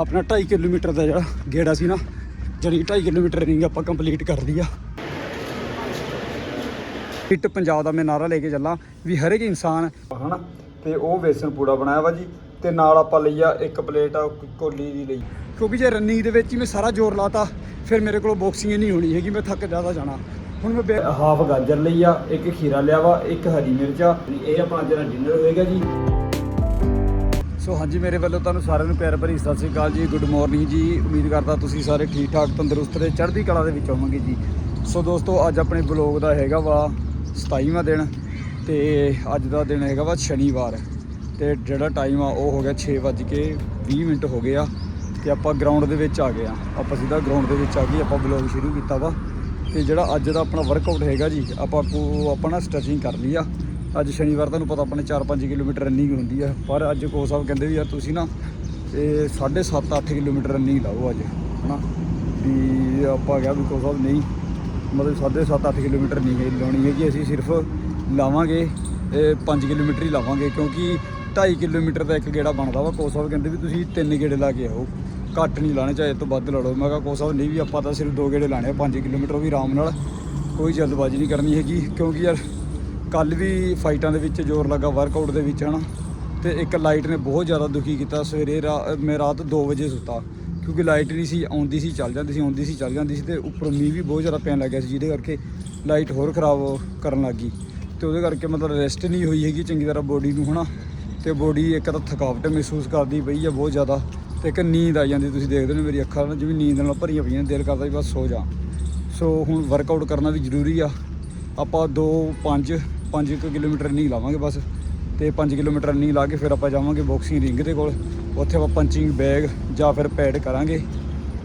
ਆਪਣਾ 2.5 ਕਿਲੋਮੀਟਰ ਦਾ ਜਿਹੜਾ ਗੇੜਾ ਸੀ ਨਾ ਜਿਹੜੀ 2.5 ਕਿਲੋਮੀਟਰ ਰਨਿੰਗ ਆਪਾਂ ਕੰਪਲੀਟ ਕਰ ਲਈ ਆ। ਫਿੱਟ ਪੰਜਾਬ ਦਾ ਮੈਂ ਨਾਰਾ ਲੈ ਕੇ ਚੱਲਾਂ ਵੀ ਹਰ ਇੱਕ ਇਨਸਾਨ ਹਨਾ ਤੇ ਉਹ ਵੇਸਣ ਪੂੜਾ ਬਣਾਇਆ ਵਾ ਜੀ ਤੇ ਨਾਲ ਆਪਾਂ ਲਈਆ ਇੱਕ ਪਲੇਟ ਆ ਕੋਲੀ ਦੀ ਲਈ। ਕਿਉਂਕਿ ਜੇ ਰਨਿੰਗ ਦੇ ਵਿੱਚ ਹੀ ਮੈਂ ਸਾਰਾ ਜ਼ੋਰ ਲਾਤਾ ਫਿਰ ਮੇਰੇ ਕੋਲ ਬਾਕਸਿੰਗ ਨਹੀਂ ਹੋਣੀ ਹੈਗੀ ਮੈਂ ਥੱਕ ਜ਼ਿਆਦਾ ਜਾਣਾ। ਹੁਣ ਮੈਂ ਹਾਫ ਗਾਜਰ ਲਈ ਆ ਇੱਕ ਖੀਰਾ ਲਿਆ ਵਾ ਇੱਕ ਹਰੀ ਮਿਰਚ ਆ। ਇਹ ਆਪਣਾ ਜਿਹੜਾ ਡਿਨਰ ਹੋਏਗਾ ਜੀ। ਸੋ ਹਾਂਜੀ, ਮੇਰੇ ਵੱਲੋਂ ਤੁਹਾਨੂੰ ਸਾਰਿਆਂ ਨੂੰ ਪਿਆਰ ਭਰੀ ਸਤਿ ਸ੍ਰੀ ਅਕਾਲ ਜੀ। ਗੁੱਡ ਮਾਰਨਿੰਗ ਜੀ। ਉਮੀਦ ਕਰਦਾ ਤੁਸੀਂ ਸਾਰੇ ਠੀਕ ਠਾਕ ਤੰਦਰੁਸਤ ਤੇ ਚੜ੍ਹਦੀ ਕਲਾ ਦੇ ਵਿੱਚ ਹੋਵੋਗੇ ਜੀ। ਸੋ ਦੋਸਤੋ, ਅੱਜ ਆਪਣੇ ਬਲੌਗ ਦਾ ਹੈਗਾ ਵਾ 27ਵਾਂ ਦਿਨ ਤੇ ਅੱਜ ਦਾ ਦਿਨ ਹੈਗਾ ਵਾ ਸ਼ਨੀਵਾਰ। ਤੇ ਜਿਹੜਾ ਟਾਈਮ ਆ, ਉਹ ਹੋ ਗਿਆ 6:20 ਮਿੰਟ ਹੋ ਗਏ ਆ ਤੇ ਆਪਾਂ ਗਰਾਊਂਡ ਦੇ ਵਿੱਚ ਆ ਗਏ ਆ। ਆਪਾਂ ਸਿੱਧਾ ਗਰਾਊਂਡ ਦੇ ਵਿੱਚ ਆ ਗਏ ਆਪਾਂ ਬਲੌਗ ਸ਼ੁਰੂ ਕੀਤਾ ਵਾ। ਤੇ ਜਿਹੜਾ ਅੱਜ ਦਾ ਆਪਣਾ ਵਰਕਆਊਟ ਹੈਗਾ ਜੀ, ਆਪਾਂ ਕੋ ਆਪਣਾ ਸਟ੍ਰੈਚਿੰਗ ਕਰ ਲਈ ਆ। ਅੱਜ ਸ਼ਨੀਵਾਰ ਤੁਹਾਨੂੰ ਪਤਾ ਆਪਣੇ 4-5 ਕਿਲੋਮੀਟਰ ਰਨਿੰਗ ਹੁੰਦੀ ਆ, ਪਰ ਅੱਜ ਕੋਚ ਸਾਹਿਬ ਕਹਿੰਦੇ ਵੀ ਯਾਰ ਤੁਸੀਂ ਨਾ ਇਹ 7.5 8 ਕਿਲੋਮੀਟਰ ਰਨਿੰਗ ਲਾਓ ਅੱਜ, ਹਨਾ? ਵੀ ਆਪਾਂ ਕਿਹਾ ਵੀ ਕੋਚ ਸਾਹਿਬ ਨਹੀਂ, ਮਤਲਬ 7.5 8 ਕਿਲੋਮੀਟਰ ਨਹੀਂ ਲਾਉਣੀ ਹੈਗੀ, ਅਸੀਂ ਸਿਰਫ ਲਾਵਾਂਗੇ, ਇਹ 5 ਕਿਲੋਮੀਟਰ ਹੀ ਲਾਵਾਂਗੇ, ਕਿਉਂਕਿ 2.5 ਕਿਲੋਮੀਟਰ ਦਾ ਇੱਕ ਗੇੜਾ ਬਣਦਾ ਵਾ, ਕੋਚ ਸਾਹਿਬ ਕਹਿੰਦੇ ਵੀ ਤੁਸੀਂ ਤਿੰਨ ਗੇੜੇ ਲਾ ਕੇ ਆਓ, ਘੱਟ ਨਹੀਂ ਲਾਣੇ ਚਾਹੇ ਇਹ ਤੋਂ ਵੱਧ ਲਾ ਲਓ। ਮੈਂ ਕਿਹਾ ਕੋਚ ਸਾਹਿਬ ਨਹੀਂ ਵੀ ਆਪਾਂ ਤਾਂ ਸਿਰਫ ਦੋ ਗੇੜੇ ਲਾਣੇ ਆ 5 ਕਿਲੋਮੀਟਰ ਉਹ ਵੀ ਆਰਾਮ ਨਾਲ, ਕੋਈ ਜਲਦਬਾਜ਼ੀ ਨਹੀਂ ਕਰਨੀ ਹੈਗੀ, ਕਿਉਂਕਿ ਯਾਰ ਕੱਲ ਵੀ ਫਾਈਟਾਂ ਦੇ ਵਿੱਚ ਜ਼ੋਰ ਲੱਗਾ ਵਰਕਆਊਟ ਦੇ ਵਿੱਚ, ਹਨਾ? ਤੇ ਇੱਕ ਲਾਈਟ ਨੇ ਬਹੁਤ ਜ਼ਿਆਦਾ ਦੁਖੀ ਕੀਤਾ ਸਵੇਰੇ ਰਾ- ਮੈਂ ਰਾਤ 2 ਵਜੇ ਸੁੱਤਾ, ਕਿਉਂਕਿ ਲਾਈਟ ਨਹੀਂ ਸੀ, ਆਉਂਦੀ ਸੀ, ਚੱਲ ਜਾਂਦੀ ਸੀ, ਆਉਂਦੀ ਸੀ, ਚੱਲ ਜਾਂਦੀ ਸੀ ਤੇ ਉੱਪਰੋਂ ਮੀਂਹ ਵੀ ਬਹੁਤ ਜ਼ਿਆਦਾ ਪੈਣ ਲੱਗਿਆ ਸੀ, ਜਿਹਦੇ ਕਰਕੇ ਲਾਈਟ ਹੋਰ ਖਰਾਬ ਕਰਨ ਲੱਗੀ ਤੇ ਉਹਦੇ ਕਰਕੇ ਮਤਲਬ ਰੈਸਟ ਨਹੀਂ ਹੋਈ ਹੈਗੀ ਚੰਗੀ ਤਰ੍ਹਾਂ ਬੋਡੀ ਨੂੰ, ਹਨਾ? ਤੇ ਬੋਡੀ ਇੱਕ ਤਾਂ ਥਕਾਵਟ ਮਹਿਸੂਸ ਕਰਦੀ ਪਈ ਆ ਬਹੁਤ ਜ਼ਿਆਦਾ, ਤੇ ਇੱਕ ਨੀਂਦ ਆ ਜਾਂਦੀ, ਤੁਸੀਂ ਦੇਖਦੇ ਹੋ ਮੇਰੀ ਅੱਖਾਂ ਨਾਲ, ਜਿਵੇਂ ਨੀਂਦ ਨਾਲ ਭਰੀਆਂ ਪਈਆਂ, ਦਿਲ ਕਰਦਾ ਵੀ ਬਸ ਸੋ ਜਾ। ਸੋ ਹੁਣ ਵਰਕਆਊਟ ਕਰਨਾ ਵੀ ਜ਼ਰੂਰੀ ਆ। ਆਪਾਂ 2 5 5 ਕਿਲੋਮੀਟਰ ਨਹੀਂ ਲਾਵਾਂਗੇ ਬਸ ਤੇ 5 ਕਿਲੋਮੀਟਰ ਨਹੀਂ ਲਾ ਕੇ ਫਿਰ ਆਪਾਂ ਜਾਵਾਂਗੇ ਬਾਕਸਿੰਗ ਰਿੰਗ ਦੇ ਕੋਲ। ਉੱਥੇ ਆਪਾਂ ਪੰਚਿੰਗ ਬੈਗ ਜਾਂ ਫਿਰ ਪੈਡ ਕਰਾਂਗੇ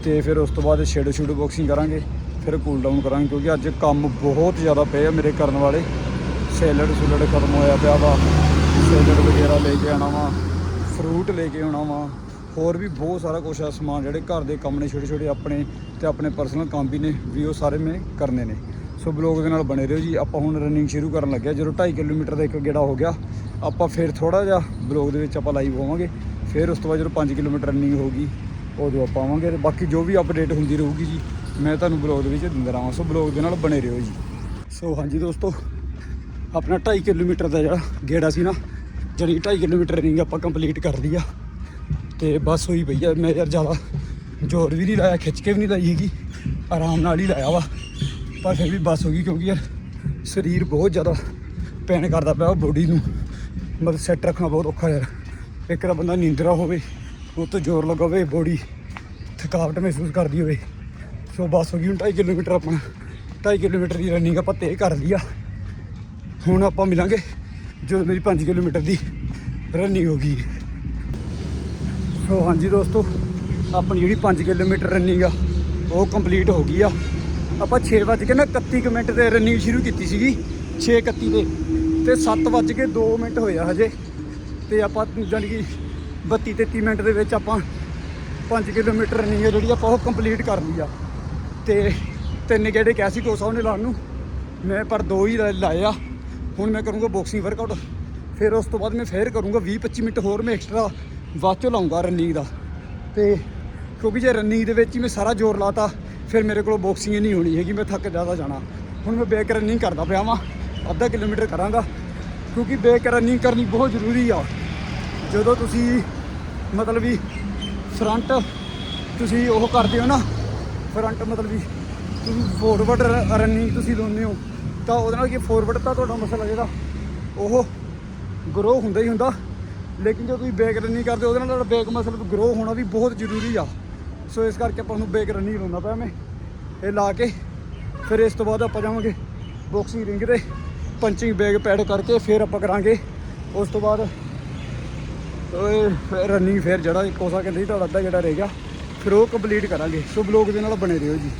ਤੇ ਫਿਰ ਉਸ ਤੋਂ ਬਾਅਦ ਛੇੜ ਛੁੜ ਬਾਕਸਿੰਗ ਕਰਾਂਗੇ, ਫਿਰ ਕੂਲ ਡਾਊਨ ਕਰਾਂਗੇ ਕਿਉਂਕਿ ਅੱਜ ਕੰਮ ਬਹੁਤ ਜ਼ਿਆਦਾ ਪਏ ਆ ਮੇਰੇ ਕਰਨ ਵਾਲੇ। ਸੈਲਡ ਸੁਲਡ ਖਤਮ ਹੋਇਆ ਪਿਆ ਵਾ, ਸੈਲਡ ਵਗੈਰਾ ਲੈ ਕੇ ਆਉਣਾ ਵਾ ਫਰੂਟ ਲੈ ਕੇ ਆਉਣਾ ਵਾ, ਹੋਰ ਵੀ ਬਹੁਤ ਸਾਰਾ ਕੁਛ ਆ ਸਮਾਨ ਜਿਹੜੇ ਘਰ ਦੇ ਕੰਮ ਨੇ ਛੋਟੇ ਛੋਟੇ ਆਪਣੇ ਤੇ ਆਪਣੇ ਪਰਸਨਲ ਕੰਮ ਵੀ ਨੇ, ਵੀ ਉਹ ਸਾਰੇ ਮੈਂ ਕਰਨੇ ਨੇ। ਸੋ ਬਲੌਗ ਦੇ ਨਾਲ ਬਣੇ ਰਹੋ ਜੀ। ਆਪਾਂ ਹੁਣ ਰਨਿੰਗ ਸ਼ੁਰੂ ਕਰਨ ਲੱਗਿਆ। ਜਦੋਂ 2.5 ਕਿਲੋਮੀਟਰ ਦਾ ਇੱਕ ਗੇੜਾ ਹੋ ਗਿਆ, ਆਪਾਂ ਫਿਰ ਥੋੜਾ ਜਿਹਾ ਬਲੌਗ ਦੇ ਵਿੱਚ ਆਪਾਂ ਲਾਈਵ ਹੋਵਾਂਗੇ। ਫਿਰ ਉਸ ਤੋਂ ਬਾਅਦ ਜਦੋਂ 5 ਕਿਲੋਮੀਟਰ ਰਨਿੰਗ ਹੋਊਗੀ, ਉਦੋਂ ਆਪਾਂ ਆਵਾਂਗੇ। ਤੇ ਬਾਕੀ ਜੋ ਵੀ ਅਪਡੇਟ ਹੁੰਦੀ ਰਹੂਗੀ ਜੀ, ਮੈਂ ਤੁਹਾਨੂੰ ਬਲੌਗ ਦੇ ਵਿੱਚ ਦਿੰਦਾ ਰਹਾਂ ਸੋ ਬਲੌਗ ਦੇ ਨਾਲ ਬਣੇ ਰਹੋ ਜੀ। ਸੋ ਹਾਂਜੀ ਦੋਸਤੋ, ਆਪਣਾ 2.5 ਕਿਲੋਮੀਟਰ ਦਾ ਜਿਹੜਾ ਗੇੜਾ ਸੀ ਨਾ ਜਿਹੜੀ 2.5 ਕਿਲੋਮੀਟਰ ਰਨਿੰਗ ਆਪਾਂ ਕੰਪਲੀਟ ਕਰ ਲਈ ਆ। ਤੇ ਬਸ ਹੋਈ ਪਈ ਆ। ਮੈਂ ਯਾਰ ਜ਼ਿਆਦਾ ਜ਼ੋਰ ਵੀ ਨਹੀਂ ਲਾਇਆ, ਖਿੱਚ ਕੇ ਵੀ ਨਹੀਂ ਲਾਈ ਹੈਗੀ। ਆਰਾਮ ਨਾਲ ਹੀ ਲਾਇਆ ਵਾ। ਪਰ ਫਿਰ ਵੀ ਬਸ ਹੋ ਗਈ ਕਿਉਂਕਿ ਯਾਰ ਸਰੀਰ ਬਹੁਤ ਜ਼ਿਆਦਾ ਪੈਨ ਕਰਦਾ ਪਿਆ ਬੋਡੀ ਨੂੰ। ਮਤਲਬ ਸੈੱਟ ਰੱਖਣਾ ਬਹੁਤ ਔਖਾ ਯਾਰ। ਇੱਕ ਤਾਂ ਬੰਦਾ ਨੀਂਦਰਾ ਹੋਵੇ ਉਹ ਤੋਂ ਜ਼ੋਰ ਲਗਾਵੇ ਬੋਡੀ ਥਕਾਵਟ ਮਹਿਸੂਸ ਕਰਦੀ ਹੋਵੇ। ਸੋ ਬਸ ਹੋ ਗਈ, ਹੁਣ 2.5 ਕਿਲੋਮੀਟਰ ਆਪਾਂ 2.5 ਕਿਲੋਮੀਟਰ ਦੀ ਰਨਿੰਗ ਆਪਾਂ ਤੈਅ ਕਰ ਲਈ ਆ। ਹੁਣ ਆਪਾਂ ਮਿਲਾਂਗੇ ਜਦੋਂ ਮੇਰੀ 5 ਕਿਲੋਮੀਟਰ ਦੀ ਰਨਿੰਗ ਹੋ ਗਈ। ਸੋ ਹਾਂਜੀ ਦੋਸਤੋ, ਆਪਣੀ ਜਿਹੜੀ 5 ਕਿਲੋਮੀਟਰ ਰਨਿੰਗ ਆ, ਉਹ ਕੰਪਲੀਟ ਹੋ ਗਈ ਆ। ਆਪਾਂ 6 ਵਜੇ ਕੇ ਨਾ 31 ਕੁ ਮਿੰਟ ਤੇ ਰਨਿੰਗ ਸ਼ੁਰੂ ਕੀਤੀ ਸੀਗੀ 6:31 ਦੇ ਤੇ। 7 ਵਜੇ ਕੇ 2 ਮਿੰਟ ਹੋਇਆ ਹਜੇ। ਤੇ ਆਪਾਂ ਜਾਣੀ ਕਿ 32 33 ਮਿੰਟ ਦੇ ਵਿੱਚ ਆਪਾਂ 5 ਕਿਲੋਮੀਟਰ ਰਨਿੰਗ ਹੈ ਜਿਹੜੀ ਆਪਾਂ ਉਹ ਕੰਪਲੀਟ ਕਰ ਲਈ ਆ। ਤੇ ਤਿੰਨ ਗੇੜੇ ਕਿਹਾ ਸੀ ਕੋਸਾ ਉਹਨੇ ਲਾਉਣ ਨੂੰ। ਮੈਂ ਪਰ ਦੋ ਹੀ ਲਾ- ਲਾਏ ਆ। ਹੁਣ ਮੈਂ ਕਰੂੰਗਾ ਬਾਕਸਿੰਗ ਵਰਕਆਊਟ ਫਿਰ ਉਸ ਤੋਂ ਬਾਅਦ ਮੈਂ ਫੇਰ ਕਰੂੰਗਾ 20 25 ਮਿੰਟ ਹੋਰ ਮੈਂ ਐਕਸਟਰਾ ਬਾਅਦ ਚੋਂ ਲਾਉਂਗਾ ਰਨਿੰਗ ਦਾ। ਤੇ ਕਿਉਂਕਿ ਜੇ ਰਨਿੰਗ ਦੇ ਵਿੱਚ ਹੀ ਮੈਂ ਸਾਰਾ ਜ਼ੋਰ ਲਾਤਾ ਫਿਰ ਮੇਰੇ ਕੋਲ ਬਾਕਸਿੰਗ ਹੀ ਨਹੀਂ ਹੋਣੀ ਹੈਗੀ ਮੈਂ ਥੱਕ ਜ਼ਿਆਦਾ ਜਾਣਾ। ਹੁਣ ਮੈਂ ਬੈਕ ਰਨਿੰਗ ਕਰਦਾ ਪਿਆ ਵਾਂ, ਅੱਧਾ ਕਿਲੋਮੀਟਰ ਕਰਾਂਗਾ। ਕਿਉਂਕਿ ਬੈਕ ਰਨਿੰਗ ਕਰਨੀ ਬਹੁਤ ਜ਼ਰੂਰੀ ਆ। ਜਦੋਂ ਤੁਸੀਂ ਮਤਲਬ ਵੀ ਫਰੰਟ ਤੁਸੀਂ ਉਹ ਕਰਦੇ ਹੋ ਨਾ ਫਰੰਟ ਮਤਲਬ ਵੀ ਤੁਸੀਂ ਫੋਰਵਰਡ ਰਨਿੰਗ ਤੁਸੀਂ ਲਾਉਂਦੇ ਹੋ, ਤਾਂ ਉਹਦੇ ਨਾਲ ਕੀ ਫੋਰਵਰਡ ਤਾਂ ਤੁਹਾਡਾ ਮਸਲਾ ਜਿਹੜਾ, ਉਹ ਗਰੋ ਹੁੰਦਾ ਹੀ ਹੁੰਦਾ। ਲੇਕਿਨ ਜਦੋਂ ਤੁਸੀਂ ਬੈਕ ਰਨਿੰਗ ਕਰਦੇ ਹੋ, ਉਹਦੇ ਨਾਲ ਤੁਹਾਡਾ ਬੈਕ ਮਸਲ ਗਰੋ ਹੋਣਾ ਵੀ ਬਹੁਤ ਜ਼ਰੂਰੀ ਆ। ਸੋ ਇਸ ਕਰਕੇ ਆਪਾਂ ਨੂੰ ਬੈਕ ਰਨਿੰਗ ਲਾਉਣਾ ਪਿਆ ਮੈਂ। ਇਹ ਲਾ ਕੇ ਫਿਰ ਇਸ ਤੋਂ ਬਾਅਦ ਆਪਾਂ ਜਾਵਾਂਗੇ ਬਾਕਸਿੰਗ ਰਿੰਗ ਤੇ। ਪੰਚਿੰਗ ਬੈਗ ਪੈਡ ਕਰਕੇ ਫਿਰ ਆਪਾਂ ਕਰਾਂਗੇ। ਉਸ ਤੋਂ ਬਾਅਦ ਓਏ ਰਨਿੰਗ ਫਿਰ ਜਿਹੜਾ ਕੋਸਾ ਕਹਿੰਦੇ ਸੀ ਤੁਹਾਡਾ ਅੱਧਾ ਜਿਹੜਾ ਰਹਿ ਗਿਆ। ਫਿਰ ਉਹ ਕੰਪਲੀਟ ਕਰਾਂਗੇ। ਸੋ ਬਲੌਗ ਦੇ ਨਾਲ ਬਣੇ ਰਹੋ ਜੀ।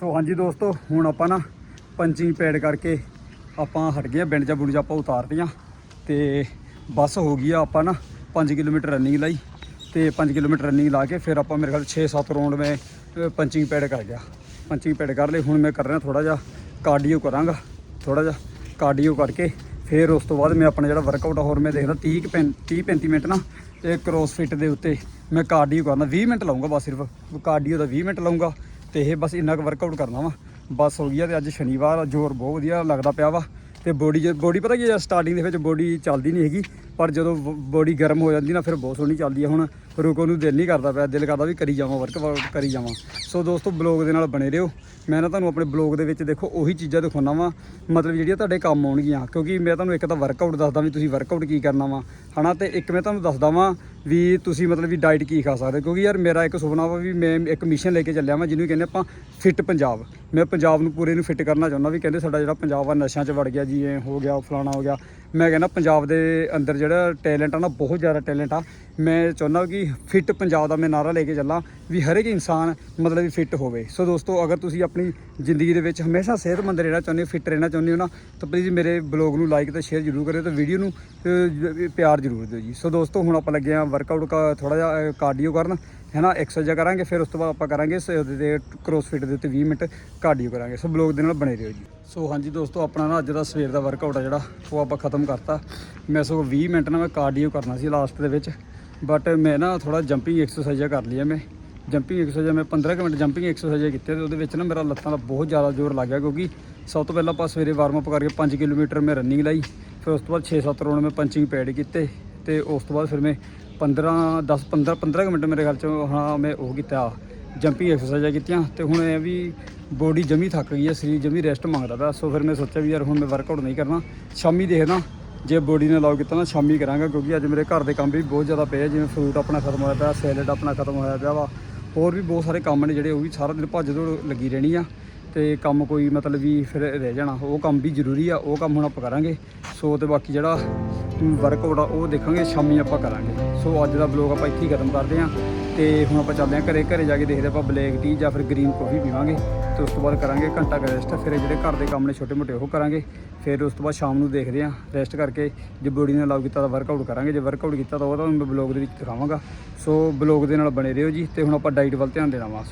ਸੋ ਹਾਂਜੀ ਦੋਸਤੋ, ਹੁਣ ਆਪਾਂ ਨਾ ਪੰਚਿੰਗ ਪੈਡ ਕਰਕੇ ਆਪਾਂ ਹਟ ਗਏ ਆ, ਬਿੰਡ ਜਾਂ ਬੁੰਡ ਜਾਂ ਆਪਾਂ ਉਤਾਰਤੀਆਂ ਤੇ ਬੱਸ ਹੋ ਗਈ ਆ ਆਪਾਂ ਨਾ 5 ਕਿਲੋਮੀਟਰ ਰਨਿੰਗ ਲਈ। ਤੇ 5 ਕਿਲੋਮੀਟਰ ਰਨਿੰਗ ਲਾ ਕੇ ਫਿਰ ਆਪਾਂ ਮੇਰੇ ਖਿਆਲ 6-7 ਰਾਉਂਡ ਮੈਂ ਪੰਚਿੰਗ ਪੈਡ ਕਰ ਗਿਆ। ਪੰਚਿੰਗ ਪੈਡ ਕਰ ਲਈ, ਹੁਣ ਮੈਂ ਕਰ ਰਿਹਾ ਥੋੜਾ ਜਿਹਾ ਕਾਰਡੀਓ ਕਰਾਂਗਾ ਥੋੜਾ ਜਿਹਾ ਕਾਰਡੀਓ ਕਰਕੇ। ਫਿਰ ਉਸ ਤੋਂ ਬਾਅਦ ਮੈਂ ਆਪਣਾ ਜਿਹੜਾ ਵਰਕਆਊਟ ਹੋਰ ਮੈਂ ਦੇਖਦਾ 30 ਕੁ ਪੈਂ- 30 35 ਮਿੰਟ ਨਾ, ਇਹ ਕ੍ਰੋਸਫਿਟ ਦੇ ਉੱਤੇ ਮੈਂ ਕਾਰਡੀਓ ਕਰਨਾ 20 ਮਿੰਟ ਲਾਉਂਗਾ ਬਸ ਸਿਰਫ। ਕਾਰਡੀਓ ਦਾ 20 ਮਿੰਟ ਲਾਉਂਗਾ ਤੇ ਇਹ ਬਸ ਇੰਨਾ ਕੁ ਵਰਕਆਊਟ ਕਰਨਾ ਵਾ। ਬੱਸ ਹੋ ਗਈ ਆ ਤੇ ਅੱਜ ਸ਼ਨੀਵਾਰ ਜ਼ੋਰ ਬਹੁਤ ਵਧੀਆ ਲੱਗਦਾ ਪਿਆ ਵਾ। ਤੇ ਬੋਡੀ ਜੇ ਬੋਡੀ ਪਤਾ ਕੀ ਹੈ ਸਟਾਰਟਿੰਗ ਦੇ ਵਿੱਚ ਬੋਡੀ ਚੱਲਦੀ ਨਹੀਂ ਹੈਗੀ। ਪਰ ਜਦੋਂ ਬੋਡੀ ਗਰਮ ਹੋ ਜਾਂਦੀ ਨਾ, ਫਿਰ ਬਹੁਤ ਸੋਹਣੀ ਚੱਲਦੀ ਹੈ ਹੁਣ ਰੁਕੋ ਨੂੰ ਦਿਲ ਨਹੀਂ ਕਰਦਾ ਪਿਆ, ਦਿਲ ਕਰਦਾ ਵੀ ਕਰੀ ਜਾਵਾਂ ਵਰਕ ਕਰੀ ਜਾਵਾਂ। ਸੋ ਦੋਸਤੋ ਬਲੌਗ ਦੇ ਨਾਲ ਬਣੇ ਰਹੋ। ਮੈਂ ਨਾ ਤੁਹਾਨੂੰ ਆਪਣੇ ਬਲੌਗ ਦੇ ਵਿੱਚ ਦੇਖੋ, ਉਹੀ ਚੀਜ਼ਾਂ ਦਿਖਾਉਣਾ ਵਾਂ। ਮਤਲਬ ਜਿਹੜੀਆਂ ਤੁਹਾਡੇ ਕੰਮ ਆਉਣਗੀਆਂ, ਕਿਉਂਕਿ ਮੈਂ ਤੁਹਾਨੂੰ ਇੱਕ ਤਾਂ ਵਰਕਆਊਟ ਦੱਸਦਾ ਵੀ ਤੁਸੀਂ ਵਰਕਆਊਟ ਕੀ ਕਰਨਾ ਵਾ, ਹਨਾ? ਤੇ ਇੱਕ ਮੈਂ ਤੁਹਾਨੂੰ ਦੱਸਦਾ ਵਾਂ ਵੀ ਤੁਸੀਂ ਮਤਲਬ ਵੀ ਡਾਈਟ ਕੀ ਖਾ ਸਕਦੇ ਕਿਉਂਕਿ ਯਾਰ ਮੇਰਾ ਇੱਕ ਸੁਪਨਾ ਵਾ ਵੀ ਮੈਂ ਇੱਕ ਮਿਸ਼ਨ ਲੈ ਕੇ ਚੱਲਿਆ ਵਾਂ, ਜਿਹਨੂੰ ਕਹਿੰਦੇ ਆਪਾਂ ਫਿੱਟ ਪੰਜਾਬ। ਮੈਂ ਪੰਜਾਬ ਨੂੰ ਪੂਰੇ ਨੂੰ ਫਿੱਟ ਕਰਨਾ ਚਾਹੁੰਦਾ ਵੀ ਕਹਿੰਦੇ ਸਾਡਾ ਜਿਹੜਾ ਪੰਜਾਬ ਆ, ਨਸ਼ਿਆਂ 'ਚ ਵੜ ਗਿਆ ਜੀ ਇਹ ਹੋ ਗਿਆ, ਫਲਾਣਾ ਹੋ ਗਿਆ ਮੈਂ ਕਹਿੰਦਾ ਪੰਜਾਬ ਦੇ ਅੰਦਰ ਜਿਹੜਾ ਟੈਲੈਂਟ ਆ ਨਾ, ਬਹੁਤ ਜ਼ਿਆਦਾ ਟੈਲੈਂਟ ਆ। ਮੈਂ ਚਾਹੁੰਦਾ ਕਿ ਫਿੱਟ ਪੰਜਾਬ ਦਾ ਮੈਂ ਨਾਰਾ ਲੈ ਕੇ ਚੱਲਾਂ ਵੀ ਹਰ ਇੱਕ ਇਨਸਾਨ ਮਤਲਬ ਵੀ ਫਿੱਟ ਹੋਵੇ। ਸੋ ਦੋਸਤੋ, ਅਗਰ ਤੁਸੀਂ ਆਪਣੀ ਜ਼ਿੰਦਗੀ ਦੇ ਵਿੱਚ ਹਮੇਸ਼ਾ ਸਿਹਤਮੰਦ ਰਹਿਣਾ ਚਾਹੁੰਦੇ ਹੋ ਫਿੱਟ ਰਹਿਣਾ ਚਾਹੁੰਦੇ ਹੋ ਨਾ, ਤਾਂ ਪਲੀਜ਼ ਮੇਰੇ ਬਲੌਗ ਨੂੰ ਲਾਈਕ ਤੇ ਸ਼ੇਅਰ ਜ਼ਰੂਰ ਕਰਿਓ ਤੇ ਵੀਡੀਓ ਨੂੰ ਪਿਆਰ ਜ਼ਰੂਰ ਦਿਓ ਜੀ। ਸੋ ਦੋਸਤੋ, ਹੁਣ ਆਪਾਂ ਲੱਗੇ ਆ ਵਰਕਆਊਟ ਕਾ ਥੋੜਾ ਜਿਹਾ ਕਾਰਡੀਓ ਕਰਨ। ਹੈ ਨਾ ਐਕਸਰਸਾਈਜ਼ ਕਰਾਂਗੇ, ਫਿਰ ਉਸ ਤੋਂ ਬਾਅਦ ਆਪਾਂ ਕਰਾਂਗੇ ਸ- ਉਹਦੇ ਤੇ ਕ੍ਰੋਸਫਿਟ ਦੇ ਉੱਤੇ 20 ਮਿੰਟ ਕਾਰਡੀਓ ਕਰਾਂਗੇ। ਸੋ ਬਲੌਗ ਦੇ ਨਾਲ ਬਣੇ ਰਹੋ ਜੀ। ਸੋ ਹਾਂਜੀ ਦੋਸਤੋ, ਆਪਣਾ ਨਾ ਅੱਜ ਦਾ ਸਵੇਰ ਦਾ ਵਰਕਆਊਟ ਆ ਜਿਹੜਾ, ਉਹ ਆਪਾਂ ਖਤਮ ਕਰਤਾ। ਮੈਂ ਸੋ 20 ਮਿੰਟ ਨਾ ਮੈਂ ਕਾਰਡੀਓ ਕਰਨਾ ਸੀ ਲਾਸਟ ਦੇ ਵਿੱਚ ਬਟ ਮੈਂ ਨਾ ਥੋੜਾ ਜੰਪਿੰਗ ਐਕਸਰਸਾਈਜ਼ਾਂ ਕਰ ਲਈਆਂ ਮੈਂ। ਜੰਪਿੰਗ ਐਕਸਰਸਾਈਜ਼ ਮੈਂ 15 ਕੁ ਮਿੰਟ ਜੰਪਿੰਗ ਐਕਸਰਸਾਈਜ਼ ਕੀਤੇ ਤੇ ਉਹਦੇ ਵਿੱਚ ਨਾ ਮੇਰਾ ਲੱਤਾਂ ਦਾ ਬਹੁਤ ਜ਼ਿਆਦਾ ਜ਼ੋਰ ਲੱਗ ਗਿਆ, ਕਿਉਂਕਿ ਸਭ ਤੋਂ ਪਹਿਲਾਂ ਆਪਾਂ ਸਵੇਰੇ ਵਾਰਮ ਅਪ ਕਰਕੇ 5 ਕਿਲੋਮੀਟਰ ਮੈਂ ਰਨਿੰਗ ਲਾਈ, ਫਿਰ ਉਸ ਤੋਂ ਬਾਅਦ 6-7 ਰਾਊਂਡ ਮੈਂ ਪੰਚਿੰਗ ਪੈਡ ਕੀਤੇ ਤੇ ਉਸ ਤੋਂ ਬਾਅਦ ਫਿਰ ਮੈਂ 15 10 15 15 ਕੁ ਮਿੰਟ ਮੇਰੇ ਖਿਆਲ ਚ ਹਾਂ ਮੈਂ ਉਹ ਕੀਤਾ ਜੰਪਿੰਗ ਐਕਸਰਸਾਈਜ਼ਾਂ ਕੀਤੀਆਂ, ਤੇ ਹੁਣ ਇਹ ਵੀ ਬੋਡੀ ਜਮੀ ਥੱਕ ਗਈ ਹੈ ਸਰੀਰ ਜਮੀ ਰੈਸਟ ਮੰਗਦਾ ਪਿਆ, ਸੋ ਫਿਰ ਮੈਂ ਸੋਚਿਆ ਵੀ ਯਾਰ ਹੁਣ ਮੈਂ ਵਰਕਆਊਟ ਨਹੀਂ ਕਰਨਾ, ਸ਼ਾਮੀ ਦੇਖਦਾ, ਜੇ ਬੋਡੀ ਨੇ ਅਲਾਉ ਕੀਤਾ ਨਾ ਸ਼ਾਮੀ ਕਰਾਂਗਾ, ਕਿਉਂਕਿ ਅੱਜ ਮੇਰੇ ਘਰ ਦੇ ਕੰਮ ਵੀ ਬਹੁਤ ਜ਼ਿਆਦਾ ਪਏ ਆ, ਜਿਵੇਂ ਫਰੂਟ ਆਪਣਾ ਖਤਮ ਹੋਇਆ ਪਿਆ ਸੈਲਡ ਆਪਣਾ ਖਤਮ ਹੋਇਆ ਪਿਆ ਵਾ, ਹੋਰ ਵੀ ਬਹੁਤ ਸਾਰੇ ਕੰਮ ਨੇ ਜਿਹੜੇ ਉਹ ਵੀ ਸਾਰਾ ਦਿਨ ਭੱਜ ਦੌੜ ਲੱਗੀ ਰਹਿਣੀ ਆ ਤੇ ਕੰਮ ਕੋਈ ਮਤਲਬ ਵੀ ਫਿਰ ਰਹਿ ਜਾਣਾ। ਉਹ ਕੰਮ ਵੀ ਜ਼ਰੂਰੀ ਆ, ਉਹ ਕੰਮ ਹੁਣ ਆਪਾਂ ਕਰਾਂਗੇ। ਸੋ ਤੇ ਬਾਕੀ ਜਿਹੜਾ ਵਰਕਆਊਟ ਆ ਉਹ ਦੇਖਾਂਗੇ, ਸ਼ਾਮੀ ਆਪਾਂ ਕਰਾਂਗੇ। ਸੋ ਅੱਜ ਦਾ ਬਲੌਗ ਆਪਾਂ ਇੱਥੇ ਹੀ ਖਤਮ ਕਰਦੇ ਹਾਂ ਤੇ ਹੁਣ ਆਪਾਂ ਚੱਲਦੇ ਹਾਂ ਘਰੇ। ਘਰੇ ਜਾ ਕੇ ਦੇਖਦੇ ਆਪਾਂ ਬਲੈਕ ਟੀ ਜਾਂ ਫਿਰ ਗ੍ਰੀਨ ਕੌਫੀ ਪੀਵਾਂਗੇ। ਤੇ ਉਸ ਤੋਂ ਬਾਅਦ ਕਰਾਂਗੇ ਘੰਟਾ ਕੁ ਰੈਸਟ ਫਿਰ ਜਿਹੜੇ ਘਰ ਦੇ ਕੰਮ ਨੇ ਛੋਟੇ ਮੋਟੇ, ਉਹ ਕਰਾਂਗੇ। ਫਿਰ ਉਸ ਤੋਂ ਬਾਅਦ ਸ਼ਾਮ ਨੂੰ ਦੇਖਦੇ ਹਾਂ ਰੈਸਟ ਕਰਕੇ। ਜੇ ਬੋਡੀ ਨੇ ਅਲਾਉ ਕੀਤਾ ਤਾਂ ਵਰਕਆਊਟ ਕਰਾਂਗੇ। ਜੇ ਵਰਕਆਊਟ ਕੀਤਾ ਤਾਂ ਉਹ ਤਾਂ ਮੈਂ ਬਲੌਗ ਦੇ ਵਿੱਚ ਦਿਖਾਵਾਂਗਾ। ਸੋ ਬਲੌਗ ਦੇ ਨਾਲ ਬਣੇ ਰਹੋ ਜੀ। ਤੇ ਹੁਣ ਆਪਾਂ ਡਾਈਟ ਵੱਲ ਧਿਆਨ ਦੇਣਾ ਵਾ।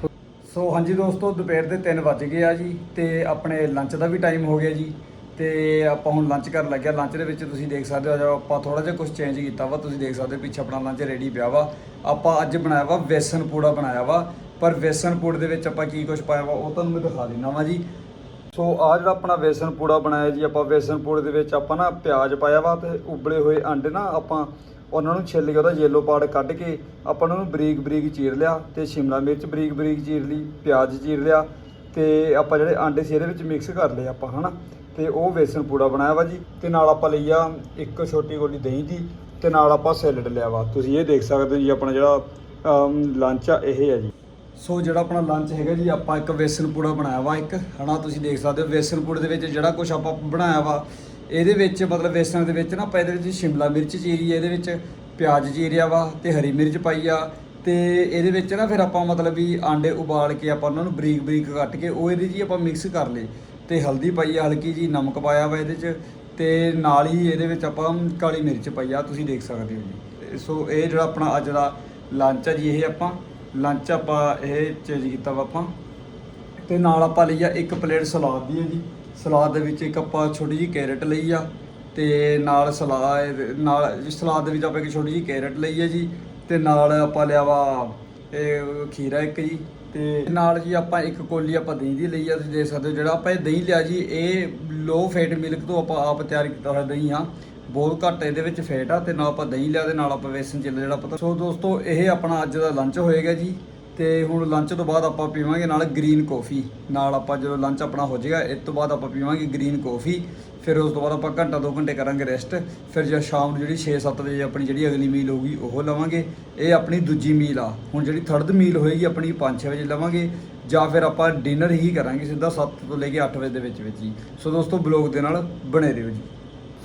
ਸੋ ਹਾਂਜੀ ਦੋਸਤੋ, ਦੁਪਹਿਰ ਦੇ 3 ਵੱਜ ਗਏ ਆ ਜੀ ਤੇ ਆਪਣੇ ਲੰਚ ਦਾ ਵੀ ਟਾਈਮ ਹੋ ਗਿਆ ਜੀ। ਤੇ ਆਪਾਂ ਹੁਣ ਲੰਚ ਕਰਨ ਲੱਗਿਆ। ਲੰਚ ਦੇ ਵਿੱਚ ਤੁਸੀਂ ਦੇਖ ਸਕਦੇ ਹੋ ਜੋ ਆਪਾਂ ਥੋੜਾ ਜਿਹਾ ਕੁਝ ਚੇਂਜ ਕੀਤਾ ਵਾ। ਤੁਸੀਂ ਦੇਖ ਸਕਦੇ ਹੋ, ਪਿੱਛੇ ਆਪਣਾ ਲੰਚ ਰੈਡੀ ਪਿਆ ਵਾ। ਆਪਾਂ ਅੱਜ ਬਣਾਇਆ ਵਾ ਵੇਸਨ ਪੂੜਾ ਬਣਾਇਆ ਵਾ। ਪਰ ਵੇਸਨ ਪੂੜ ਦੇ ਵਿੱਚ ਆਪਾਂ ਕੀ ਕੁਝ ਪਾਇਆ ਵਾ, ਉਹ ਤੁਹਾਨੂੰ ਮੈਂ ਦਿਖਾ ਦਿੰਦਾ ਵਾ ਜੀ। ਸੋ ਆ ਜਿਹੜਾ ਆਪਣਾ ਵੇਸਨ ਪੂੜਾ ਬਣਾਇਆ ਜੀ, ਆਪਾਂ ਵੇਸਨ ਪੂੜੇ ਦੇ ਵਿੱਚ ਆਪਾਂ ਨਾ ਪਿਆਜ਼ ਪਾਇਆ ਵਾ ਤੇ ਉਬਲੇ ਹੋਏ ਅੰਡੇ ਨਾ ਆਪਾਂ ਉਹਨਾਂ ਨੂੰ ਛਿੱਲ ਕੇ ਉਹਦਾ ਯੈਲੋ ਪਾਰਟ ਕੱਢ ਕੇ ਆਪਾਂ ਉਹਨਾਂ ਨੂੰ ਬਰੀਕ ਬਰੀਕ ਚੀਰ ਲਿਆ ਤੇ ਸ਼ਿਮਲਾ ਮਿਰਚ ਬਰੀਕ ਬਰੀਕ ਚੀਰ ਲਈ, ਪਿਆਜ਼ ਚੀਰ ਲਿਆ ਤੇ ਆਪਾਂ ਜਿਹੜੇ ਆਂਡੇ ਸੀ ਇਹਦੇ ਵਿੱਚ ਮਿਕਸ ਕਰ ਲਏ ਆਪਾਂ, ਹਨਾ? ਤੇ ਉਹ ਵੇਸਣ ਪੂੜਾ ਬਣਾਇਆ ਵਾ ਜੀ, ਤੇ ਨਾਲ ਆਪਾਂ ਲਈ ਆ ਇੱਕ ਛੋਟੀ ਗੋਲੀ ਦਹੀਂ ਦੀ ਤੇ ਨਾਲ ਆਪਾਂ ਸੈਲਡ ਲਿਆ ਵਾ। ਤੁਸੀਂ ਇਹ ਦੇਖ ਸਕਦੇ ਹੋ ਜੀ ਆਪਣਾ ਜਿਹੜਾ ਲੰਚ ਆ, ਇਹ ਹੈ ਜੀ। ਸੋ ਜਿਹੜਾ ਆਪਣਾ ਲੰਚ ਹੈਗਾ ਜੀ, ਆਪਾਂ ਇੱਕ ਵੇਸਨ ਪੂੜਾ ਬਣਾਇਆ ਵਾ ਇੱਕ, ਹਨਾ? ਤੁਸੀਂ ਦੇਖ ਸਕਦੇ ਹੋ ਵੇਸਣ ਪੂੜੇ ਦੇ ਵਿੱਚ ਜਿਹੜਾ ਕੁਝ ਆਪਾਂ ਬਣਾਇਆ ਵਾ ਇਹਦੇ ਵਿੱਚ ਮਤਲਬ ਵੇਸਣ ਦੇ ਵਿੱਚ ਨਾ ਆਪਾਂ ਇਹਦੇ ਵਿੱਚ ਸ਼ਿਮਲਾ ਮਿਰਚ ਚੀਰੀ ਹੈ ਇਹਦੇ ਵਿੱਚ ਪਿਆਜ਼ ਚੀਰਿਆ ਵਾ ਤੇ ਹਰੀ ਮਿਰਚ ਪਾਈ ਆ ਤੇ ਇਹਦੇ ਵਿੱਚ ਨਾ ਫਿਰ ਆਪਾਂ ਮਤਲਬ ਵੀ ਆਂਡੇ ਉਬਾਲ ਕੇ ਆਪਾਂ ਉਹਨਾਂ ਨੂੰ ਬਰੀਕ ਬਰੀਕ ਕੱਟ ਕੇ ਉਹ ਇਹਦੇ 'ਚ ਹੀ ਆਪਾਂ ਮਿਕਸ ਕਰ ਲਏ ਤੇ ਹਲਦੀ ਪਾਈ ਆ, ਹਲਕੀ ਜੀ ਨਮਕ ਪਾਇਆ ਵਾ ਇਹਦੇ 'ਚ ਤੇ ਨਾਲ ਹੀ ਇਹਦੇ ਵਿੱਚ ਆਪਾਂ ਕਾਲੀ ਮਿਰਚ ਪਾਈ ਆ, ਤੁਸੀਂ ਦੇਖ ਸਕਦੇ ਹੋ ਜੀ। ਸੋ ਇਹ ਜਿਹੜਾ ਆਪਣਾ ਅੱਜ ਦਾ ਲੰਚ ਆ ਜੀ, ਇਹ ਆਪਾਂ ਲੰਚ ਆਪਾਂ ਇਹ ਚੇਂਜ ਕੀਤਾ ਵਾ ਆਪਾਂ। ਤੇ ਨਾਲ ਆਪਾਂ ਲਈ ਆ ਇੱਕ ਪਲੇਟ ਸਲਾਦ ਦੀ ਹੈ ਜੀ। ਸਲਾਦ ਦੇ ਵਿੱਚ ਇੱਕ ਆਪਾਂ ਛੋਟੀ ਜੀ ਕੈਰਟ ਲਈ ਆ ਤੇ ਨਾਲ ਸਲਾਦ ਨਾਲ ਸਲਾਦ ਦੇ ਵਿੱਚ ਆਪਾਂ ਇੱਕ ਛੋਟੀ ਜੀ ਕੈਰਟ ਲਈ ਹੈ ਜੀ ਤੇ ਨਾਲ ਆਪਾਂ ਲਿਆ ਵਾ ਇਹ ਖੀਰਾ ਇੱਕ ਜੀ ਤੇ ਨਾਲ ਜੀ ਆਪਾਂ ਇੱਕ ਕੋਲੀ ਆਪਾਂ ਦਹੀਂ ਦੀ ਲਈ ਆ, ਤੁਸੀਂ ਦੇਖ ਸਕਦੇ ਹੋ ਜਿਹੜਾ ਆਪਾਂ ਇਹ ਦਹੀਂ ਲਿਆ ਜੀ, ਇਹ ਲੋ ਫੈਟ ਮਿਲਕ ਤੋਂ ਆਪਾਂ ਆਪ ਤਿਆਰ ਕੀਤਾ ਹੋਇਆ ਦਹੀਂ ਆ। ਬਹੁਤ ਘੱਟ ਇਹਦੇ ਵਿੱਚ ਫੈਟ ਆ ਤੇ ਨਾਲ ਆਪਾਂ ਦਹੀਂ ਲਿਆ ਤੇ ਨਾਲ ਆਪਾਂ ਵੇਸਨ ਚਿੱਲਾ ਜਿਹੜਾ ਪਤਾ ਸੋ ਦੋਸਤੋ, ਇਹ ਆਪਣਾ ਅੱਜ ਦਾ ਲੰਚ ਹੋਏਗਾ ਜੀ। ਤੇ ਹੁਣ ਲੰਚ ਤੋਂ ਬਾਅਦ ਆਪਾਂ ਪੀਵਾਂਗੇ ਨਾਲ ਗ੍ਰੀਨ ਕਾਫੀ ਨਾਲ ਆਪਾਂ ਜਦੋਂ ਲੰਚ ਆਪਣਾ ਹੋ ਜਾਏਗਾ, ਇਸ ਤੋਂ ਬਾਅਦ ਆਪਾਂ ਪੀਵਾਂਗੇ ਗ੍ਰੀਨ ਕਾਫੀ ਫਿਰ ਉਸ ਤੋਂ ਬਾਅਦ ਆਪਾਂ ਘੰਟਾ 2 ਘੰਟੇ ਕਰਾਂਗੇ ਰੈਸਟ ਫਿਰ ਜੇ ਸ਼ਾਮ ਨੂੰ ਜਿਹੜੀ 6-7 ਵਜੇ ਆਪਣੀ ਜਿਹੜੀ ਅਗਲੀ ਮੀਲ ਹੋਊਗੀ, ਉਹ ਲਵਾਂਗੇ। ਇਹ ਆਪਣੀ ਦੂਜੀ ਮੀਲ ਆ। ਹੁਣ ਜਿਹੜੀ ਥਰਡ ਮੀਲ ਹੋਏਗੀ, ਆਪਣੀ 5-6 ਵਜੇ ਲਵਾਂਗੇ। ਜਾਂ ਫਿਰ ਆਪਾਂ ਡਿਨਰ ਹੀ ਕਰਾਂਗੇ ਸਿੱਧਾ 7 ਤੋਂ ਲੈ ਕੇ 8 ਵਜੇ ਦੇ ਵਿੱਚ ਵਿੱਚ ਹੀ। ਸੋ ਦੋਸਤੋ ਬਲੌਗ ਦੇ ਨਾਲ ਬਣੇ ਰਹੋ ਜੀ।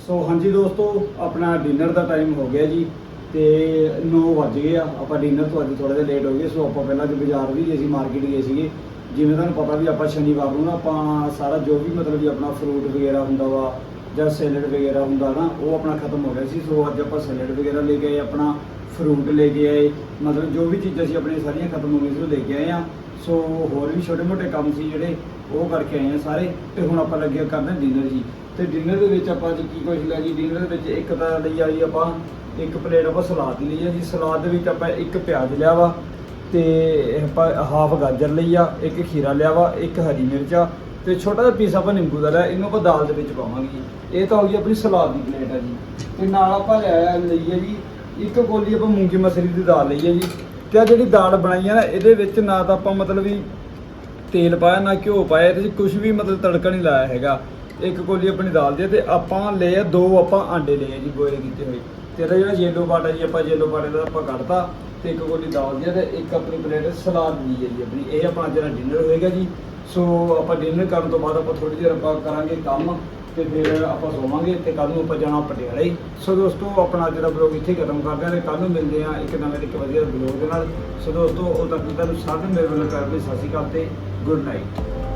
ਸੋ ਹਾਂਜੀ ਦੋਸਤੋ, ਆਪਣਾ ਡਿਨਰ ਦਾ ਟਾਈਮ ਹੋ ਗਿਆ ਜੀ। ਤੇ 9 ਵੱਜ ਗਏ ਆ। ਆਪਾਂ ਡਿਨਰ ਤੋਂ ਅੱਜ ਥੋੜਾ ਜਿਹਾ ਲੇਟ ਹੋ ਗਏ, ਸੋ ਆਪਾਂ ਪਹਿਲਾਂ ਕਿ ਬਾਜ਼ਾਰ ਵੀ ਗਏ ਸੀ ਮਾਰਕੀਟ ਗਏ ਸੀਗੇ। ਜਿਵੇਂ ਤੁਹਾਨੂੰ ਪਤਾ ਵੀ ਆਪਾਂ ਸ਼ਨੀਵਾਰ ਨੂੰ ਨਾ ਆਪਾਂ ਸਾਰਾ ਜੋ ਵੀ ਮਤਲਬ ਵੀ ਆਪਣਾ ਫਰੂਟ ਵਗੈਰਾ ਹੁੰਦਾ ਵਾ ਜਾਂ ਸੈਲਡ ਵਗੈਰਾ ਹੁੰਦਾ ਨਾ, ਉਹ ਆਪਣਾ ਖਤਮ ਹੋ ਗਿਆ ਸੀ। ਸੋ ਅੱਜ ਆਪਾਂ ਸੈਲਡ ਵਗੈਰਾ ਲੈ ਕੇ ਆਏ, ਆਪਣਾ ਫਰੂਟ ਲੈ ਕੇ ਆਏ। ਮਤਲਬ ਜੋ ਵੀ ਚੀਜ਼ਾਂ ਸੀ ਆਪਣੀਆਂ ਸਾਰੀਆਂ ਖਤਮ ਹੋ ਗਈਆਂ ਸੀ, ਉਹ ਲੈ ਕੇ ਆਏ ਆ। ਸੋ ਹੋਰ ਵੀ ਛੋਟੇ ਮੋਟੇ ਕੰਮ ਸੀ ਜਿਹੜੇ, ਉਹ ਕਰਕੇ ਆਏ ਆ ਸਾਰੇ। ਤੇ ਹੁਣ ਆਪਾਂ ਲੱਗੇ ਕਰਦੇ ਡਿਨਰ ਜੀ। ਤੇ ਡਿਨਰ ਦੇ ਵਿੱਚ ਆਪਾਂ ਅੱਜ ਕੀ ਕੁਝ ਲਿਆ ਜੀ? ਡਿਨਰ ਦੇ ਵਿੱਚ ਇੱਕ ਤਾਂ ਲਈ ਆਈ ਆਪਾਂ ਇੱਕ ਪਲੇਟ ਆਪਾਂ ਸਲਾਦ ਦੀ ਲਈ ਆ ਜੀ। ਸਲਾਦ ਦੇ ਵਿੱਚ ਆਪਾਂ ਇੱਕ ਪਿਆਜ਼ ਲਿਆ ਵਾ ਤੇ ਆਪਾਂ ਹਾਫ ਗਾਜਰ ਲਈ ਆ, ਇੱਕ ਖੀਰਾ ਲਿਆ ਵਾ, ਇੱਕ ਹਰੀ ਮਿਰਚ ਆ ਤੇ ਛੋਟਾ ਜਿਹਾ ਪੀਸ ਆਪਾਂ ਨਿੰਬੂ ਦਾ ਲਿਆ, ਇਹਨੂੰ ਆਪਾਂ ਦਾਲ ਦੇ ਵਿੱਚ ਪਾਵਾਂਗੇ ਜੀ। ਇਹ ਤਾਂ ਹੋ ਗਈ ਆਪਣੀ ਸਲਾਦ ਦੀ ਪਲੇਟ ਆ ਜੀ। ਤੇ ਨਾਲ ਆਪਾਂ ਲਿਆ ਲਈ ਆ ਜੀ, ਇੱਕ ਕੋਲੀ ਆਪਾਂ ਮੂੰਗੀ ਮਸਰੀ ਦੀ ਦਾਲ ਲਈ ਆ ਜੀ। ਤੇ ਆ ਜਿਹੜੀ ਦਾਲ ਬਣਾਈ ਆ ਨਾ, ਇਹਦੇ ਵਿੱਚ ਨਾ ਤਾਂ ਆਪਾਂ ਮਤਲਬ ਵੀ ਤੇਲ ਪਾਇਆ, ਨਾ ਘਿਓ ਪਾਇਆ, ਇਹਦੇ 'ਚ ਕੁਝ ਵੀ ਮਤਲਬ ਤੜਕਾ ਨਹੀਂ ਲਾਇਆ ਹੈਗਾ। ਇੱਕ ਕੋਲੀ ਆਪਣੀ ਦਾਲ ਦੀ ਆ ਤੇ ਆਪਾਂ ਲਏ ਆ, ਦੋ ਆਪਾਂ ਆਂਡੇ ਲਏ ਆ ਜੀ ਬੋਇਲ ਕੀਤੇ ਹੋਏ। ਤੇ ਇਹਦਾ ਜਿਹੜਾ ਯੈਲੋ ਪਾਟਾ ਜੀ, ਆਪਾਂ ਯੈਲੋ ਪਾਟੇ ਦਾ ਆਪਾਂ ਕੱਢਤਾ ਤੇ ਇੱਕ ਗੋਲੀ ਦਾਲ ਦੀ ਆ ਤੇ ਇੱਕ ਆਪਣੀ ਪਲੇਟ ਸਲਾਦ ਦੀ ਹੈ ਜੀ ਆਪਣੀ। ਇਹ ਆਪਣਾ ਜਿਹੜਾ ਡਿਨਰ ਹੋਏਗਾ ਜੀ ਸੋ ਆਪਾਂ ਡਿਨਰ ਕਰਨ ਤੋਂ ਬਾਅਦ ਆਪਾਂ ਥੋੜੀ ਦੇਰ ਆਪਾਂ ਕਰਾਂਗੇ ਕੰਮ ਤੇ ਫਿਰ ਆਪਾਂ ਸੋਵਾਂਗੇ ਤੇ ਕੱਲ ਨੂੰ ਆਪਾਂ ਜਾਣਾ ਪਟਿਆਲੇ ਸੋ ਦੋਸਤੋ, ਆਪਣਾ ਜਿਹੜਾ ਬਲੌਗ ਇੱਥੇ ਖਤਮ ਕਰਦੇ ਹਾਂ ਤੇ ਕੱਲ ਨੂੰ ਮਿਲਦੇ ਹਾਂ ਇੱਕ ਨਵੇਂ ਤੇ ਇੱਕ ਵਧੀਆ ਬਲੌਗ ਦੇ ਨਾਲ। ਸੋ ਦੋਸਤੋ, ਉਦੋਂ ਤੱਕ ਤੁਹਾਨੂੰ ਸਾਰੇ ਮੇਰੇ ਵੱਲੋਂ ਕਰਦੇ ਸਤਿ ਸ਼੍ਰੀ ਅਕਾਲ ਤੇ ਗੁੱਡ ਨਾਈਟ